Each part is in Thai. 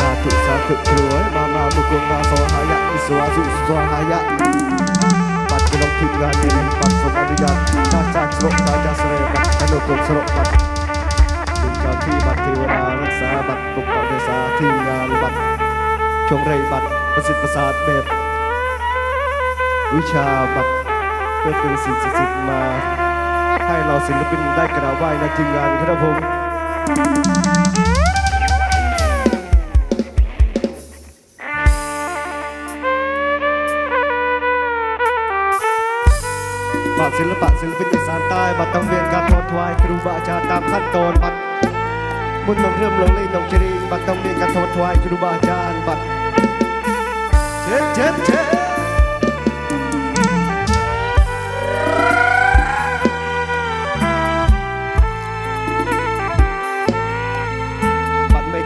สาธุสาธุครวยมามาบุกุลนาโสหายะอิสวาสุสวาหายะปัดกุลงทิพงานเนนปัดสมอนุญาตชาจากสโลตาจาสเรบัดอนุกุลสโลบัดคุณเจ้าที่บัดเทวดารักษาบัดปกปักเดชาทีมงานบัดชงไรบัดประสิทธิ์ประสาทแบบ วิชาบัดเพื่อเป็นสิ่งศักดิ์สิทธิ์มา ให้เราศิลปินได้กราบไหว้ในทีมงานครับผมบาทศิลปะศิลปินอีสานใต้บัตรต้องเวียนการทอดถวายครูบาอาจารย์ตามขั้นตอนบัตรมุนนงเริ่มลงเลยนงจรีบัตรต้องเวียนการทอดถวายครูบาอาจารย์บัตรเช็ดเช็ดเช็ด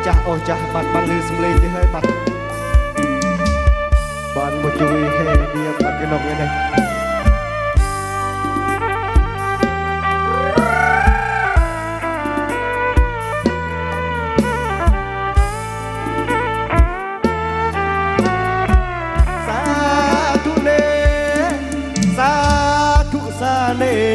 ចាស់អូចាស់បាទបានលឺសំឡេងនេះហើយបាទបានមកជួយហេវាបាទគេនោះឯនេះសាធុនេសាធុសានេ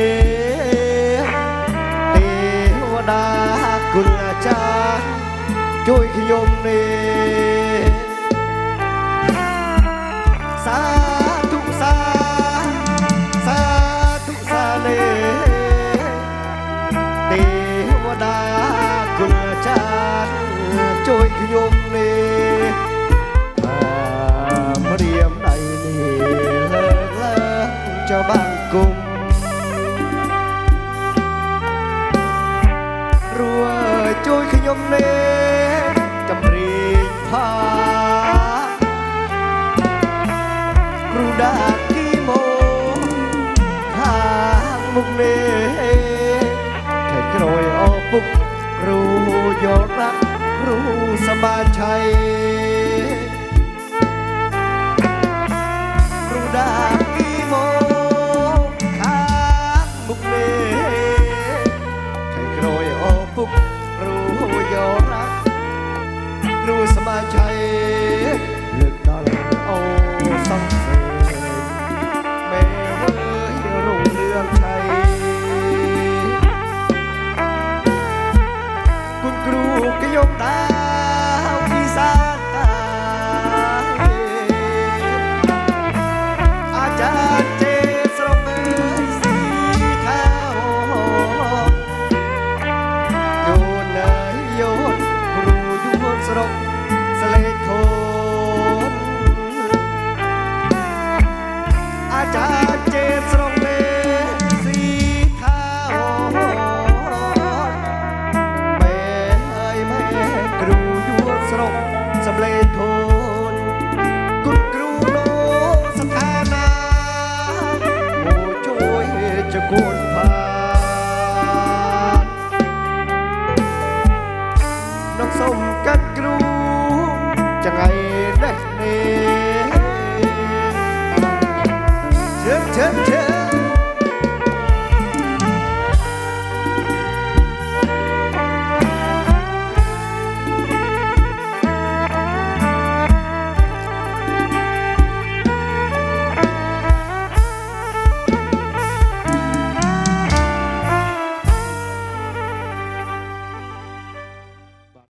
ยมเนจำรีพาครูดาที่โมทางมุกเนแค่กรอยออกปุกครูโยรักครูสบายชัย យូនណាយូនគ្រូយួនស្រុកស្លេកខូនអាចារ្យជេមស្រុកទេស៊ីថាអូមែនហើយមែនគ្រូយួនស្រុកសម្លេកខូន សុំកាត់គ្រូចង្អៃរះនេះជើជើជើ